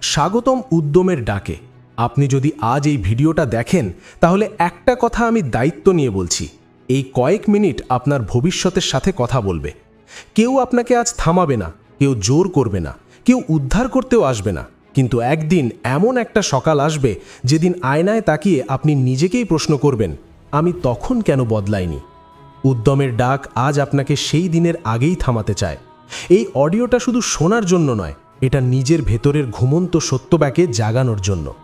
স্বাগতম উদ্যমের ডাকে। আপনি যদি আজ এই ভিডিওটা দেখেন, তাহলে একটা কথা আমি দায়িত্ব নিয়ে বলছি। এই কয়েক মিনিট আপনার ভবিষ্যতের সাথে কথা বলবে। কেউ আপনাকে আজ থামাবে না, কেউ জোর করবে না, কেউ উদ্ধার করতেও আসবে না। কিন্তু একদিন এমন একটা সকাল আসবে, যেদিন আয়নায় তাকিয়ে আপনি নিজেকেই প্রশ্ন করবেন, আমি তখন কেন বদলাইনি? উদ্যমের ডাক আজ আপনাকে সেই দিনের আগেই থামাতে চায়। এই অডিওটা শুধু শোনার জন্য নয় এটা নিজের ভেতরের ঘুমন্ত সত্যব্যাকে জাগানোর জন্য।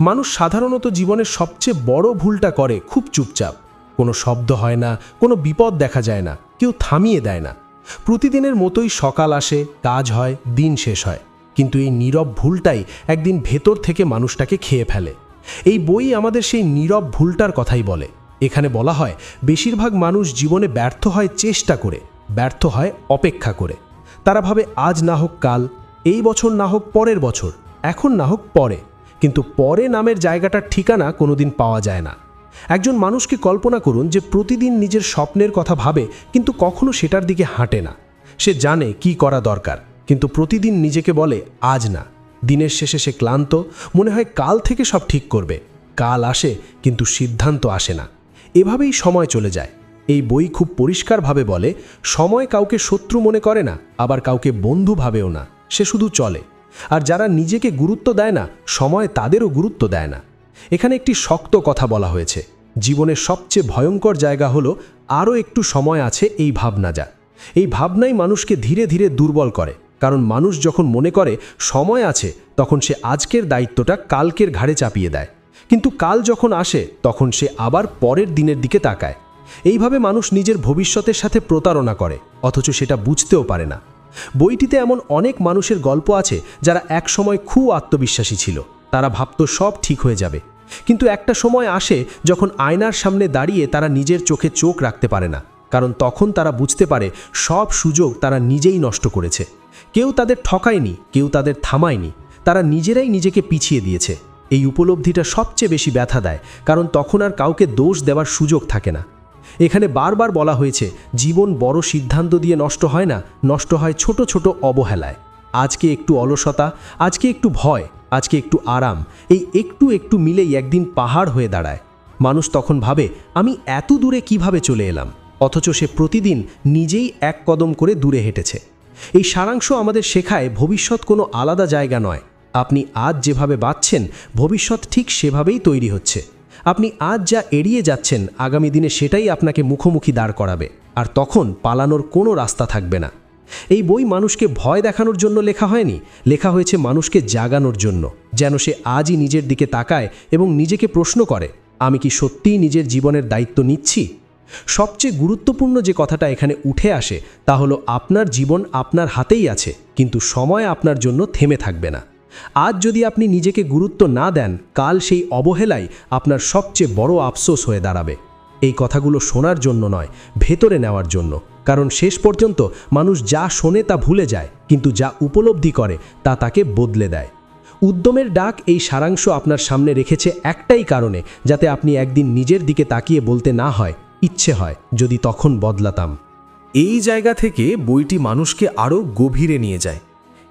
মানুষ সাধারণত জীবনের সবচেয়ে বড় ভুলটা করে খুব চুপচাপ। কোনো শব্দ হয় না, কোনো বিপদ দেখা যায় না, কেউ থামিয়ে দেয় না। প্রতিদিনের মতোই সকাল আসে, কাজ হয়, দিন শেষ হয়। কিন্তু এই নীরব ভুলটাই একদিন ভেতর থেকে মানুষটাকে খেয়ে ফেলে। এই বই আমাদের সেই নীরব ভুলটার কথাই বলে। এখানে বলা হয়, বেশিরভাগ মানুষ জীবনে ব্যর্থ হয় চেষ্টা করে, ব্যর্থ হয় অপেক্ষা করে। তারা ভাবে, আজ না হোক কাল। এই বছর না হোক পরের বছর, এখন না হোক পরে। কিন্তু পরে নামের জায়গাটার ঠিকানা কোনোদিন পাওয়া যায় না। একজন মানুষকে কল্পনা করুন যে প্রতিদিন নিজের স্বপ্নের কথা ভাবে, কিন্তু কখনো সেটার দিকে হাঁটে না। সে জানে কি করা দরকার, কিন্তু প্রতিদিন নিজেকে বলে, আজ না। দিনের শেষে সে ক্লান্ত, মনে হয় কাল থেকে সব ঠিক করবে। কাল আসে, কিন্তু সিদ্ধান্ত আসে না। এভাবেই সময় চলে যায়। এই বই খুব পরিষ্কারভাবে বলে, সময় কাউকে শত্রু মনে করে না, আবার কাউকে বন্ধু ভাবেও না। সে শুধু চলে। আর যারা নিজেকে গুরুত্ব দেয় না, সময় তাদেরও গুরুত্ব দেয় না। এখানে একটি শক্ত কথা বলা হয়েছে। জীবনের সবচেয়ে ভয়ঙ্কর জায়গা হলো, আরও একটু সময় আছে এই ভাবনা যা। এই ভাবনাই মানুষকে ধীরে ধীরে দুর্বল করে। কারণ মানুষ যখন মনে করে সময় আছে, তখন সে আজকের দায়িত্বটা কালকের ঘাড়ে চাপিয়ে দেয়। কিন্তু কাল যখন আসে, তখন সে আবার পরের দিনের দিকে তাকায়। এইভাবে মানুষ নিজের ভবিষ্যতের সাথে প্রতারণা করে, অথচ সেটা বুঝতেও পারে না। বইটিতে এমন অনেক মানুষের গল্প আছে যারা একসময় খুব আত্মবিশ্বাসী ছিল। তারা ভাবত সব ঠিক হয়ে যাবে। কিন্তু একটা সময় আসে যখন আয়নার সামনে দাঁড়িয়ে তারা নিজের চোখে চোখ রাখতে পারে না। কারণ তখন তারা বুঝতে পারে সব সুযোগ তারা নিজেই নষ্ট করেছে। কেউ তাদের ঠকায়নি, কেউ তাদের থামায়নি। তারা নিজেরাই নিজেকে পিছিয়ে দিয়েছে। এই উপলব্ধিটা সবচেয়ে বেশি ব্যথা দেয়, কারণ তখন আর কাউকে দোষ দেওয়ার সুযোগ থাকে না। এখানে বারবার বলা হয়েছে, জীবন বড় সিদ্ধান্ত দিয়ে নষ্ট হয় না, নষ্ট হয় ছোট ছোট অবহেলায়। আজকে একটু অলসতা, আজকে একটু ভয়, আজকে একটু আরাম, এই একটু একটু মিলেই একদিন পাহাড় হয়ে দাঁড়ায়। মানুষ তখন ভাবে, আমি এত দূরে কীভাবে চলে এলাম? অথচ সে প্রতিদিন নিজেই এক কদম করে দূরে হেঁটেছে। এই সারাংশ আমাদের শেখায় ভবিষ্যৎ কোনো আলাদা জায়গা নয়। আপনি আজ যেভাবে বাঁচছেন, ভবিষ্যৎ ঠিক সেভাবেই তৈরি হচ্ছে। আপনি আজ যা এড়িয়ে যাচ্ছেন, আগামী দিনে সেটাই আপনাকে মুখোমুখি দাঁড় করাবে। আর তখন পালানোর কোনো রাস্তা থাকবে না। এই বই মানুষকে ভয় দেখানোর জন্য লেখা হয়নি, লেখা হয়েছে মানুষকে জাগানোর জন্য, যেন সে আজই নিজের দিকে তাকায় এবং নিজেকে প্রশ্ন করে, আমি কি সত্যিই নিজের জীবনের দায়িত্ব নিচ্ছি? সবচেয়ে গুরুত্বপূর্ণ যে কথাটা এখানে উঠে আসে, তা হলো আপনার জীবন আপনার হাতেই আছে, কিন্তু সময় আপনার জন্য থেমে থাকবে না। আজ যদি আপনি নিজেকে গুরুত্ব না দেন, কাল সেই অবহেলাই আপনার সবচেয়ে বড় আফসোস হয়ে দাঁড়াবে। এই কথাগুলো শোনার জন্য নয়, ভেতরে নেওয়ার জন্য। কারণ শেষ পর্যন্ত মানুষ যা শোনে তা ভুলে যায়, কিন্তু যা উপলব্ধি করে তা তাকে বদলে দেয়। উদ্যমের ডাক এই সারাংশ আপনার সামনে রেখেছে একটাই কারণে, যাতে আপনি একদিন নিজের দিকে তাকিয়ে বলতে না হয়, ইচ্ছে হয়, যদি তখন বদলাতাম। এই জায়গা থেকে বইটি মানুষকে আরও গভীরে নিয়ে যায়।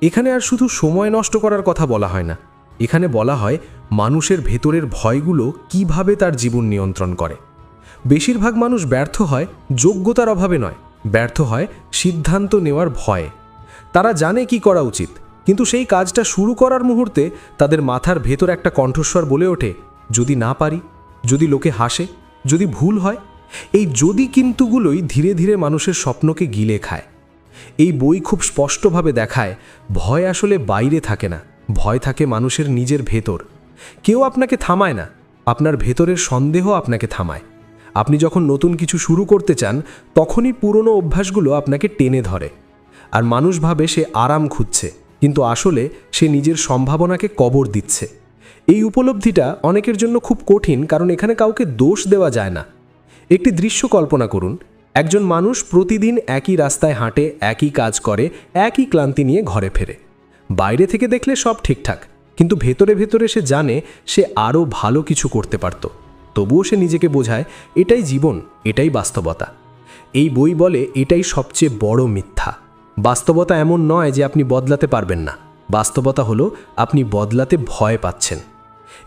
এখানে আর শুধু সময় নষ্ট করার কথা বলা হয় না। এখানে বলা হয়, মানুষের ভেতরের ভয়গুলো কীভাবে তার জীবন নিয়ন্ত্রণ করে। বেশিরভাগ মানুষ ব্যর্থ হয় যোগ্যতার অভাবে নয়, ব্যর্থ হয় সিদ্ধান্ত নেওয়ার ভয়ে। তারা জানে কি করা উচিত, কিন্তু সেই কাজটা শুরু করার মুহূর্তে তাদের মাথার ভেতর একটা কণ্ঠস্বর বলে ওঠে, যদি না পারি, যদি লোকে হাসে, যদি ভুল হয়, এই যদি কিন্তুগুলোই ধীরে ধীরে মানুষের স্বপ্নকে গিলে খায়। এই বই খুব স্পষ্টভাবে দেখায়, ভয় আসলে বাইরে থাকে না, ভয় থাকে মানুষের নিজের ভেতর। কেউ আপনাকে থামায় না, আপনার ভেতরের সন্দেহ আপনাকে থামায়। আপনি যখন নতুন কিছু শুরু করতে চান, তখনই পুরনো অভ্যাসগুলো আপনাকে টেনে ধরে। আর মানুষ ভাবে সে আরাম খুঁজছে, কিন্তু আসলে সে নিজের সম্ভাবনাকে কবর দিচ্ছে। এই উপলব্ধিটা অনেকের জন্য খুব কঠিন, কারণ এখানে কাউকে দোষ দেওয়া যায় না। একটি দৃশ্য কল্পনা করুন একজন মানুষ প্রতিদিন একই রাস্তায় হাঁটে, একই কাজ করে, একই ক্লান্তি নিয়ে ঘরে ফেরে। বাইরে থেকে দেখলে সব ঠিকঠাক, কিন্তু ভেতরে ভেতরে সে জানে সে আরও ভালো কিছু করতে পারত। তবুও সে নিজেকে বোঝায়, এটাই জীবন, এটাই বাস্তবতা। এই বই বলে, এটাই সবচেয়ে বড় মিথ্যা। বাস্তবতা এমন নয় যে আপনি বদলাতে পারবেন না। বাস্তবতা হলো, আপনি বদলাতে ভয় পাচ্ছেন।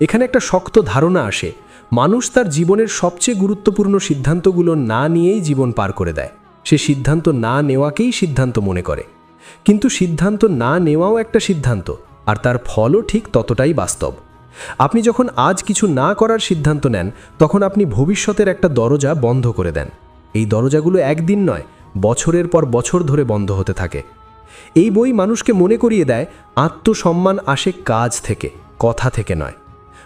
এখানে একটা শক্ত ধারণা আসে মানুষ তার জীবনের সবচেয়ে গুরুত্বপূর্ণ সিদ্ধান্তগুলো না নিয়েই জীবন পার করে দেয়। সে সিদ্ধান্ত না নেওয়াকেই সিদ্ধান্ত মনে করে। কিন্তু সিদ্ধান্ত না নেওয়াও একটা সিদ্ধান্ত, আর তার ফলও ঠিক ততটাই বাস্তব। আপনি যখন আজ কিছু না করার সিদ্ধান্ত নেন, তখন আপনি ভবিষ্যতের একটা দরজা বন্ধ করে দেন। এই দরজাগুলো একদিন নয়, বছরের পর বছর ধরে বন্ধ হতে থাকে। এই বই মানুষকে মনে করিয়ে দেয়, আত্মসম্মান আসে কাজ থেকে, কথা থেকে নয়।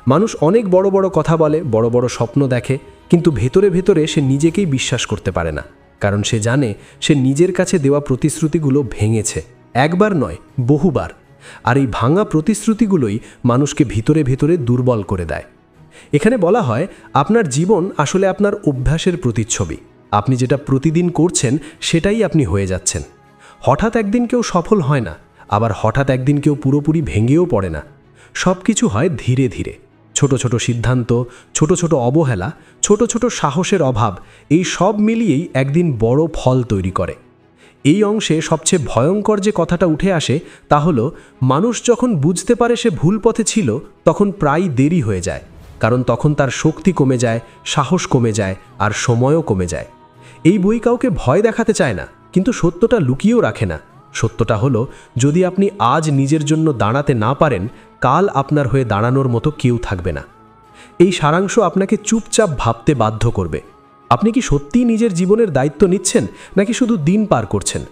মানুষ অনেক বড় বড় কথা বলে, বড় বড় স্বপ্ন দেখে, কিন্তু ভেতরে ভেতরে সে নিজেকেই বিশ্বাস করতে পারে না। কারণ সে জানে, সে নিজের কাছে দেওয়া প্রতিশ্রুতিগুলো ভেঙেছে। একবার নয়, বহুবার। আর এই ভাঙা প্রতিশ্রুতিগুলোই মানুষকে ভিতরে ভেতরে দুর্বল করে দেয়। এখানে বলা হয়, আপনার জীবন আসলে আপনার অভ্যাসের প্রতিচ্ছবি। আপনি যেটা প্রতিদিন করছেন, সেটাই আপনি হয়ে যাচ্ছেন। হঠাৎ একদিন কেউ সফল হয় না, আবার হঠাৎ একদিন কেউ পুরোপুরি ভেঙেও পড়ে না। সব কিছু হয় ধীরে ধীরে। ছোট ছোট সিদ্ধান্ত, ছোট ছোট অবহেলা, ছোট ছোট সাহসের অভাব, এই সব মিলিয়েই একদিন বড় ফল তৈরি করে। এই অংশে সবচেয়ে ভয়ঙ্কর যে কথাটা উঠে আসে তা হলো, মানুষ যখন বুঝতে পারে সে ভুল পথে ছিল, তখন প্রায় দেরি হয়ে যায়, কারণ তখন তার শক্তি কমে যায়, সাহস কমে যায়, আর সময়ও কমে যায়। এই বই কাউকে ভয় দেখাতে চায় না, কিন্তু সত্যটা লুকিয়েও রাখে না। সত্যটা হলো, যদি আপনি আজ নিজের জন্য দাঁড়াতে না পারেন, কাল আপনার হয়ে দাঁড়ানোর মতো কেউ থাকবে না। এই সারাংশ আপনাকে চুপচাপ ভাবতে বাধ্য করবে। আপনি কি সত্যিই নিজের জীবনের দায়িত্ব নিচ্ছেন, নাকি শুধু দিন পার করছেন?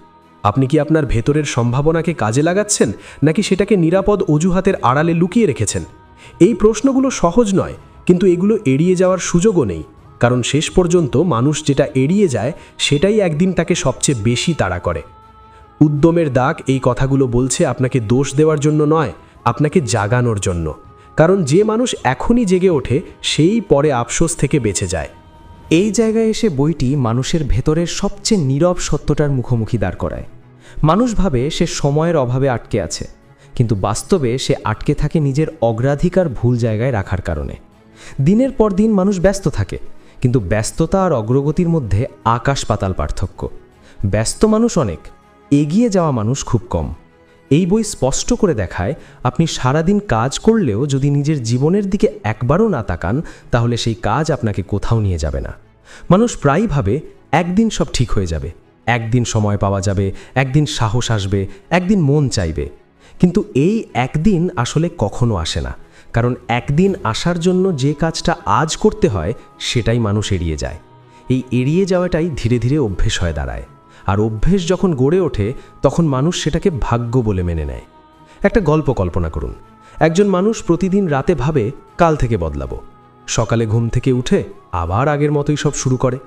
আপনি কি আপনার ভেতরের সম্ভাবনাকে কাজে লাগাচ্ছেন, নাকি সেটাকে নিরাপদ অজুহাতের আড়ালে লুকিয়ে রেখেছেন? এই প্রশ্নগুলো সহজ নয়, কিন্তু এগুলো এড়িয়ে যাওয়ার সুযোগও নেই। কারণ শেষ পর্যন্ত মানুষ যেটা এড়িয়ে যায়, সেটাই একদিন তাকে সবচেয়ে বেশি তাড়া করে। উদ্যমের দাগ এই কথাগুলো বলছে আপনাকে দোষ দেওয়ার জন্য নয়, আপনাকে জাগানোর জন্য। কারণ যে মানুষ এখনই জেগে ওঠে, সেই পরে আফসোস থেকে বেঁচে যায়। এই জায়গায় এসে বইটি মানুষের ভেতরের সবচেয়ে নীরব সত্যটার মুখোমুখি দাঁড় করায়। মানুষ ভাবে সে সময়ের অভাবে আটকে আছে, কিন্তু বাস্তবে সে আটকে থাকে নিজের অগ্রাধিকার ভুল জায়গায় রাখার কারণে। দিনের পর দিন মানুষ ব্যস্ত থাকে, কিন্তু ব্যস্ততা আর অগ্রগতির মধ্যে আকাশ পাতাল পার্থক্য। ব্যস্ত মানুষ অনেক এগিয়ে যাওয়া মানুষ খুব কম। এই বই স্পষ্ট করে দেখায় আপনি সারাদিন কাজ করলেও যদি নিজের জীবনের দিকে একবারও না তাকান, তাহলে সেই কাজ আপনাকে কোথাও নিয়ে যাবে না। মানুষ প্রায়ই ভাবে, একদিন সব ঠিক হয়ে যাবে। একদিন সময় পাওয়া যাবে, একদিন সাহস আসবে, একদিন মন চাইবে। কিন্তু এই একদিন আসলে কখনো আসে না। কারণ একদিন আসার জন্য যে কাজটা আজ করতে হয়, সেটাই মানুষ এড়িয়ে যায়। এই এড়িয়ে যাওয়াটাই ধীরে ধীরে অভ্যেস হয়ে দাঁড়ায়। আর অভ্যেস যখন গড়ে ওঠে, তখন মানুষ সেটাকে ভাগ্য বলে মেনে নেয়। একটা গল্প কল্পনা করুন। একজন মানুষ প্রতিদিন রাতে ভাবে, কাল থেকে বদলাবো। সকালে ঘুম থেকে উঠে, আবার আগের মতোই সব শুরু করে।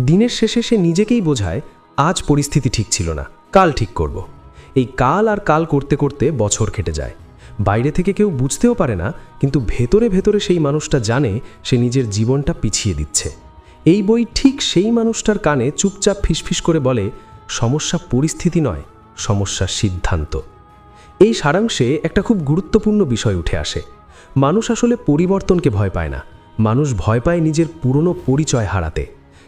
দিনের শেষে সে নিজেকেই বোঝায়, আজ পরিস্থিতি ঠিক ছিল না, কাল ঠিক করব। এই কাল আর কাল করতে করতে বছর কেটে যায়। বাইরে থেকে কেউ বুঝতেও পারে না, কিন্তু ভেতরে ভেতরে সেই মানুষটা জানে, সে নিজের জীবনটা পিছিয়ে দিচ্ছে। এই বই ঠিক সেই মানুষটার কানে চুপচাপ ফিসফিস করে বলে, সমস্যা পরিস্থিতি নয়, সমস্যা সিদ্ধান্ত। এই সারাংশে একটা খুব গুরুত্বপূর্ণ বিষয় উঠে আসে। মানুষ আসলে পরিবর্তনকে ভয় পায় না। মানুষ ভয় পায় নিজের পুরনো পরিচয় হারাতে।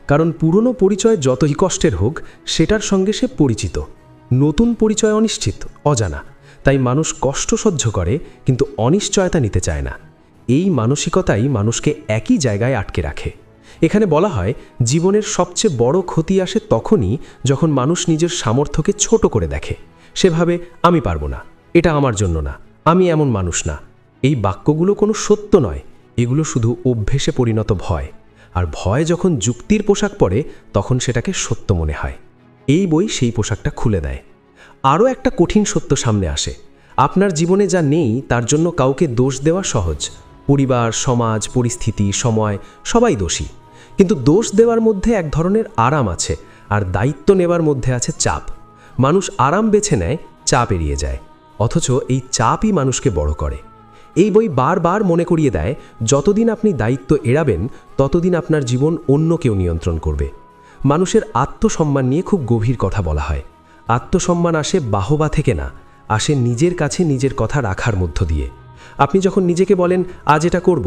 কারণ পুরনো পরিচয় যতই কষ্টের হোক, সেটার সঙ্গে সে পরিচিত। নতুন পরিচয় অনিশ্চিত, অজানা। তাই মানুষ কষ্ট সহ্য করে, কিন্তু অনিশ্চয়তা নিতে চায় না। এই মানসিকতাই মানুষকে একই জায়গায় আটকে রাখে। এখানে বলা হয়, জীবনের সবচেয়ে বড় ক্ষতি আসে তখনই যখন মানুষ নিজের সামর্থ্যকে ছোট করে দেখে। সেভাবে আমি পারব না, এটা আমার জন্য না, আমি এমন মানুষ না। এই বাক্যগুলো কোনো সত্য নয়, এগুলো শুধু অভ্যেসে পরিণত ভয়। আর ভয় যখন যুক্তির পোশাক পরে, তখন সেটাকে সত্য মনে হয়। এই বই সেই পোশাকটা খুলে দেয়। আরও একটা কঠিন সত্য সামনে আসে। আপনার জীবনে যা নেই, তার জন্য কাউকে দোষ দেওয়া সহজ। পরিবার, সমাজ, পরিস্থিতি, সময়, সবাই দোষী। কিন্তু দোষ দেওয়ার মধ্যে এক ধরনের আরাম আছে, আর দায়িত্ব নেবার মধ্যে আছে চাপ। মানুষ আরাম বেছে নেয়, চাপ এড়িয়ে যায়, অথচ এই চাপই মানুষকে বড় করে। এই বই বারবার মনে করিয়ে দেয়, যতদিন আপনি দায়িত্ব এড়াবেন, ততদিন আপনার জীবন অন্য কেউ নিয়ন্ত্রণ করবে। মানুষের আত্মসম্মান নিয়ে খুব গভীর কথা বলা হয়। আত্মসম্মান আসে বাহবা থেকে না, আসে নিজের কাছে নিজের কথা রাখার মধ্য দিয়ে। আপনি যখন নিজেকে বলেন, আজ এটা করব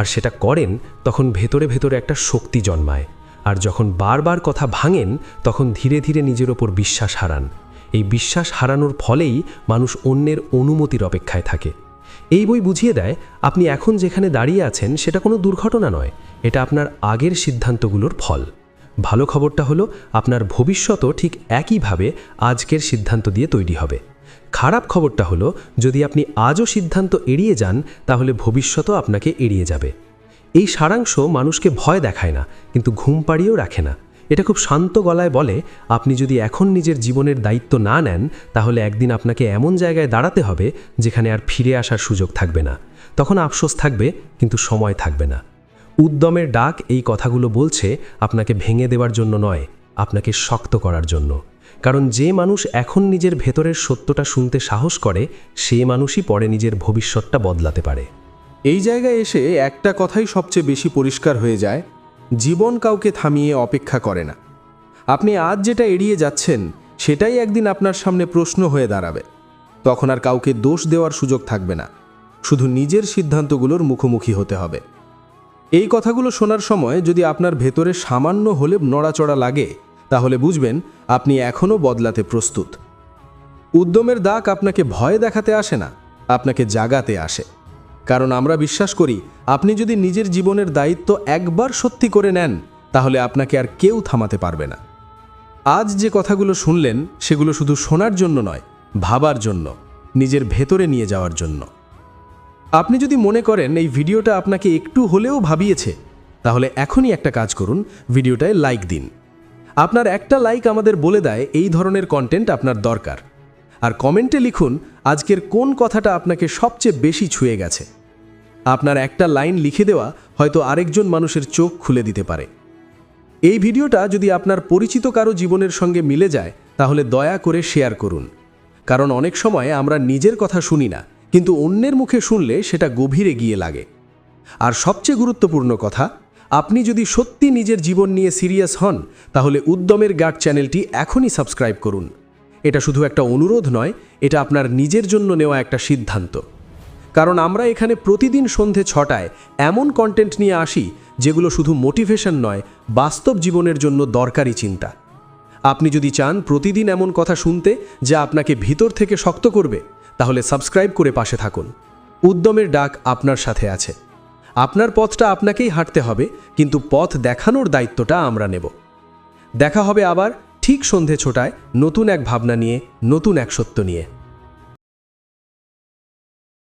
আর সেটা করেন তখন ভেতরে ভেতরে একটা শক্তি জন্মায়। আর যখন বারবার কথা ভাঙেন, তখন ধীরে ধীরে নিজের ওপর বিশ্বাস হারান। এই বিশ্বাস হারানোর ফলেই মানুষ অন্যের অনুমতির অপেক্ষায় থাকে। এই বই বুঝিয়ে দেয়, আপনি এখন যেখানে দাঁড়িয়ে আছেন, সেটা কোনো দুর্ঘটনা নয়। এটা আপনার আগের সিদ্ধান্তগুলোর ফল। ভালো খবরটা হলো, আপনার ভবিষ্যতও ঠিক একইভাবে আজকের সিদ্ধান্ত দিয়ে তৈরি হবে। খারাপ খবরটা হলো, যদি আপনি আজও সিদ্ধান্ত এড়িয়ে যান, তাহলে ভবিষ্যতও আপনাকে এড়িয়ে যাবে। এই সারাংশ মানুষকে ভয় দেখায় না, কিন্তু ঘুম পাড়িয়েও রাখে না। এটা খুব শান্ত গলায় বলে, আপনি যদি এখন নিজের জীবনের দায়িত্ব না নেন, তাহলে একদিন আপনাকে এমন জায়গায় দাঁড়াতে হবে, যেখানে আর ফিরে আসার সুযোগ থাকবে না। তখন আফসোস থাকবে, কিন্তু সময় থাকবে না। উদ্যমের ডাক এই কথাগুলো বলছে, আপনাকে ভেঙে দেওয়ার জন্য নয়, আপনাকে শক্ত করার জন্য। কারণ যে মানুষ এখন নিজের ভেতরের সত্যটা শুনতে সাহস করে, সে মানুষই পরে নিজের ভবিষ্যৎটা বদলাতে পারে। এই জায়গায় এসে একটা কথাই সবচেয়ে বেশি পরিষ্কার হয়ে যায়, জীবন কাউকে থামিয়ে অপেক্ষা করে না। আপনি আজ যেটা এড়িয়ে যাচ্ছেন, সেটাই একদিন আপনার সামনে প্রশ্ন হয়ে দাঁড়াবে। তখন আর কাউকে দোষ দেওয়ার সুযোগ থাকবে না। শুধু নিজের সিদ্ধান্তগুলোর মুখোমুখি হতে হবে। এই কথাগুলো শোনার সময় যদি আপনার ভেতরে সামান্য হলে নড়াচড়া লাগে তাহলে বুঝবেন, আপনি এখনও বদলাতে প্রস্তুত। উদ্যমের দাগ আপনাকে ভয় দেখাতে আসে না, আপনাকে জাগাতে আসে। কারণ আমরা বিশ্বাস করি, আপনি যদি নিজের জীবনের দায়িত্ব একবার সত্যি করে নেন, তাহলে আপনাকে আর কেউ থামাতে পারবে না। আজ যে কথাগুলো শুনলেন, সেগুলো শুধু শোনার জন্য নয়, ভাবার জন্য, নিজের ভেতরে নিয়ে যাওয়ার জন্য। আপনি যদি মনে করেন, এই ভিডিওটা আপনাকে একটু হলেও ভাবিয়েছে, তাহলে এখনই একটা কাজ করুন, ভিডিওটায় লাইক দিন। আপনার একটা লাইক আমাদের বলে দেয়, এই ধরনের কন্টেন্ট আপনার দরকার। আর কমেন্টে লিখুন, আজকের কোন কথাটা আপনাকে সবচেয়ে বেশি ছুঁয়ে গেছে। আপনার একটা লাইন লিখে দেওয়া হয়তো আরেকজন মানুষের চোখ খুলে দিতে পারে। এই ভিডিওটা যদি আপনার পরিচিত কারও জীবনের সঙ্গে মিলে যায়, তাহলে দয়া করে শেয়ার করুন। কারণ অনেক সময় আমরা নিজের কথা শুনি না, কিন্তু অন্যের মুখে শুনলে সেটা গভীরে গিয়ে লাগে। আর সবচেয়ে গুরুত্বপূর্ণ কথা আপনি যদি সত্যি নিজের জীবন নিয়ে সিরিয়াস হন, তাহলে উদ্যমের গার্ড চ্যানেলটি এখনই সাবস্ক্রাইব করুন। এটা শুধু একটা অনুরোধ নয়, এটা আপনার নিজের জন্য নেওয়া একটা সিদ্ধান্ত। কারণ আমরা এখানে প্রতিদিন সন্ধে ছটায় এমন কন্টেন্ট নিয়ে আসি, যেগুলো শুধু মোটিভেশন নয়, বাস্তব জীবনের জন্য দরকারি চিন্তা। আপনি যদি চান প্রতিদিন এমন কথা শুনতে, যা আপনাকে ভিতর থেকে শক্ত করবে, তাহলে সাবস্ক্রাইব করে পাশে থাকুন। উদ্যমের ডাক আপনার সাথে আছে। আপনার পথটা আপনাকেই হাঁটতে হবে, কিন্তু পথ দেখানোর দায়িত্বটা আমরা নেব। দেখা হবে আবার ঠিক সন্ধে ছোটায় নতুন এক ভাবনা নিয়ে, নতুন এক সত্য নিয়ে।